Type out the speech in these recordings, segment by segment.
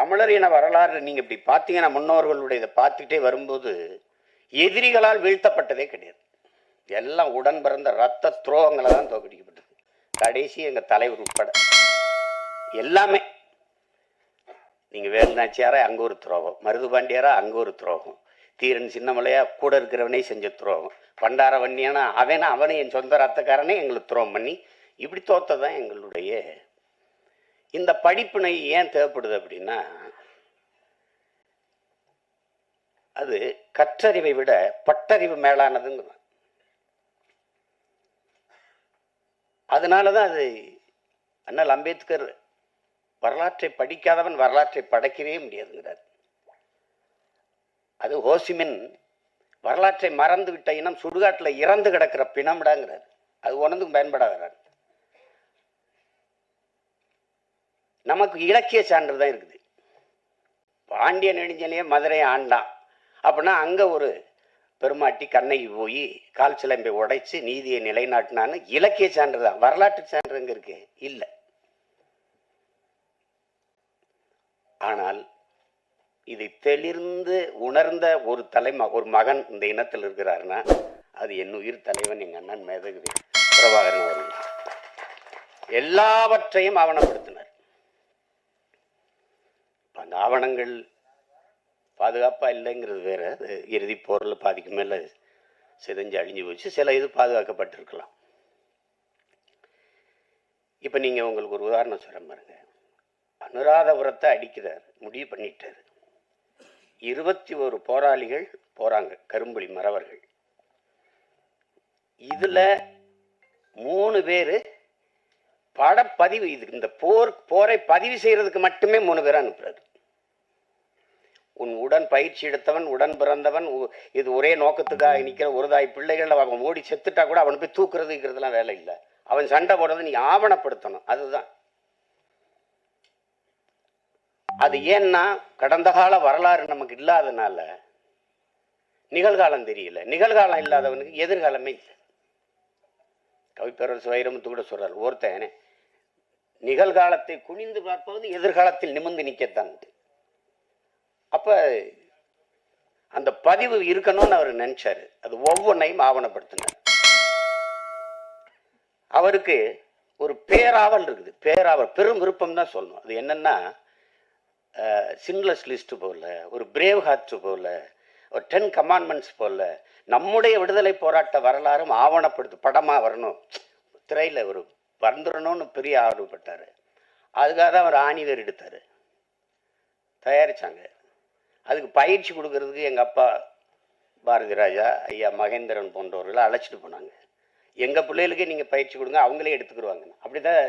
தமிழர் இன வரலாறு நீங்க இப்படி பார்த்தீங்கன்னா முன்னோர்களுடைய இதை பார்த்துக்கிட்டே வரும்போது எதிரிகளால் வீழ்த்தப்பட்டதே கிடையாது. எல்லாம் உடன் பிறந்த ரத்த துரோகங்களை தான் தோக்கடிக்கப்பட்டது. கடைசி எங்க தலைவர் உட்பட. எல்லாமே. நீங்க வேலுநாச்சியாரா அங்க ஒரு துரோகம். மருதுபாண்டியாரா அங்க ஒரு துரோகம். தீரன் சின்னமலையா கூட இருக்கிறவனே செஞ்ச துரோகம். பண்டார வன்னியானா அவனா அவனை என் சொந்த ரத்தக்காரனே எங்களுக்கு துரோகம் பண்ணி இப்படி தோத்ததான் எங்களுடைய இந்த படிப்பினை ஏன் தேவைப்படுது அப்படின்னா அது கற்றறிவை விட பட்டறிவு மேலானதுங்கிறான் அதனால தான் அது அண்ணல் அம்பேத்கர் வரலாற்றை படிக்காதவன் வரலாற்றை படைக்கவே முடியாதுங்கிறார். அது ஹோசிமின் வரலாற்றை மறந்து விட்ட இனம் சுடுகாட்டில் இறந்து கிடக்கிற பிணம்டாங்கிறார். அது ஒன்றுக்கும் பயன்படாதார் நமக்கு இலக்கிய சான்று தான் இருக்குது. பாண்டிய நெடுஞ்சலையே மதுரை ஆண்டான் அப்படின்னா அங்கே ஒரு பெருமாட்டி கண்ணகி போய் கால் சிலம்பை உடைச்சு நீதியை நிலைநாட்டினான்னு இலக்கிய சான்று தான். வரலாற்று சான்று எங்கே இருக்கு? இல்லை. ஆனால் இதை தெளிர்ந்து உணர்ந்த ஒரு தலைம ஒரு மகன் இந்த இனத்தில் இருக்கிறாருன்னா அது என் உயிர் தலைவன் எங்க அண்ணன் மேதகுதி பிரபாகரன் அவர்கள். எல்லாவற்றையும் ஆவணப்படுத்த அந்த ஆவணங்கள் பாதுகாப்பாக இல்லைங்கிறது வேறு. அது இறுதி போரில் பாதிக்கு மேலே சிதைஞ்சு அழிஞ்சு போச்சு. சில இது பாதுகாக்கப்பட்டிருக்கலாம். இப்போ நீங்கள் உங்களுக்கு ஒரு உதாரணம் சொல்ல பாருங்க. அனுராதபுரத்தை அடிக்கிறார் முடிவு பண்ணிட்டார். இருபத்தி ஒரு போராளிகள் போகிறாங்க கரும்புலி மறவர்கள். இதில் மூணு பேர் படப்பதிவு இது இந்த போர் போரை பதிவு செய்கிறதுக்கு மட்டுமே மூணு பேரை அனுப்புறாரு. உன் உடன் பயிற்சி எடுத்தவன் உடன் பிறந்தவன் இது ஒரே நோக்கத்துக்காக நிற்கிற ஒரு தாய் பிள்ளைகள் அவன் ஓடி செத்துட்டா கூட அவனை போய் தூக்குறதுங்கிறதுலாம் வேலை இல்லை. அவன் சண்டை போடுறது நீ ஆவணப்படுத்தணும். அதுதான். அது ஏன்னா கடந்த கால வரலாறு நமக்கு இல்லாதனால நிகழ்காலம் தெரியல. நிகழ்காலம் இல்லாதவனுக்கு எதிர்காலமே இல்லை. கவிப்பேரரசு வைரமுத்து கூட சொல்றார் ஒருத்தன் நிகழ்காலத்தை குனிந்து பார்ப்பது எதிர்காலத்தில் நிமிர்ந்து நிற்கத்தான் அப்போ அந்த பதிவு இருக்கணும்னு அவர் நினைச்சாரு. அது ஒவ்வொன்றையும் ஆவணப்படுத்தினார். அவருக்கு ஒரு பேராவல் இருக்குது. பேராவல் பெரும் விருப்பம் தான் சொல்லணும். அது என்னன்னா சின்லஸ் லிஸ்ட் போல ஒரு பிரேவ் ஹார்ட் போல ஒரு டென் கமாண்ட்மெண்ட்ஸ் போல நம்முடைய விடுதலை போராட்ட வரலாறும் ஆவணப்படுத்து படமாக வரணும். திரையில் ஒரு வந்துடணும்னு பெரிய ஆர்வப்பட்டார். அதுக்காக தான் அவர் ஆணிவேர் எடுத்தார். தயாரிச்சாங்க. அதுக்கு பயிற்சி கொடுக்கறதுக்கு எங்கள் அப்பா பாரதி ராஜா ஐயா மகேந்திரன் போன்றவர்களை அழைச்சிட்டு போனாங்க. எங்கள் பிள்ளைகளுக்கே நீங்கள் பயிற்சி கொடுங்க அவங்களே எடுத்துக்கிடுவாங்க அப்படிதான்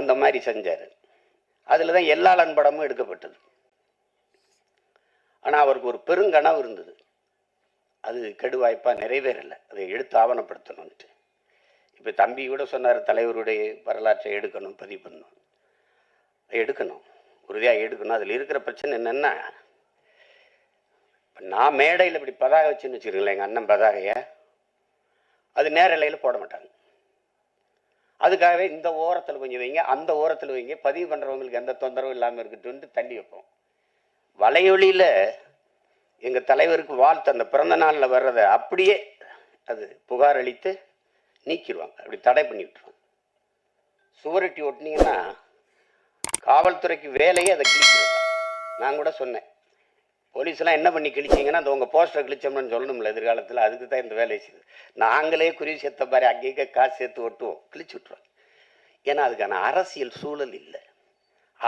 அந்த மாதிரி செஞ்சார். அதில் தான் எல்லா படமும் எடுக்கப்பட்டது. ஆனால் அவருக்கு ஒரு பெருங்கனவு இருந்தது. அது கெடுவாய்ப்பாக நிறைவேறலை. அதை எடுத்து ஆவணப்படுத்தணும்ட்டு இப்போ தம்பி கூட சொன்னார் தலைவருடைய வரலாற்றை எடுக்கணும் பதிவு பண்ணணும். எடுக்கணும். உறுதியாக எடுக்கணும். அதில் இருக்கிற பிரச்சனை என்னென்னா இப்போ நான் மேடையில் இப்படி பதாகை வச்சுன்னு வச்சுருக்கீங்களா எங்கள் அண்ணன் பதாகையை அது நேரலையில் போட மாட்டாங்க. அதுக்காகவே இந்த ஓரத்தில் கொஞ்சம் வைங்க அந்த ஓரத்தில் வைங்க பதிவு பண்ணுறவங்களுக்கு எந்த தொந்தரவும் இல்லாமல் இருக்கட்டும்ட்டு தள்ளி வைப்போம். வலையொலியில் எங்கள் தலைவருக்கு வாழ்த்து அந்த பிறந்த நாளில் வர்றதை அப்படியே அது புகார் அளித்து நீக்கிடுவாங்க. அப்படி தடை பண்ணி விட்டுருவாங்க. சுவரொட்டி ஒட்டினீங்கன்னா காவல்துறைக்கு வேலையே அதை கிழிக்கிறது நான் கூட சொன்னேன். போலீஸ்லாம் என்ன பண்ணி கிழிச்சிங்கன்னா அந்த உங்கள் போஸ்டரை கிழிச்சோம்னு சொல்லணும்ல எதிர்காலத்தில் அதுக்கு தான் இந்த வேலையை செய்யுது நாங்களே குறி சேர்த்த மாதிரி அங்கேயே காசு சேர்த்து ஒட்டுவோம். கிழிச்சு விட்ருவோம் ஏன்னா அதுக்கான அரசியல் சூழல் இல்லை.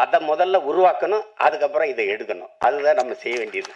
அதை முதல்ல உருவாக்கணும் அதுக்கப்புறம் இதை எடுக்கணும். அதுதான் நம்ம செய்ய வேண்டியது.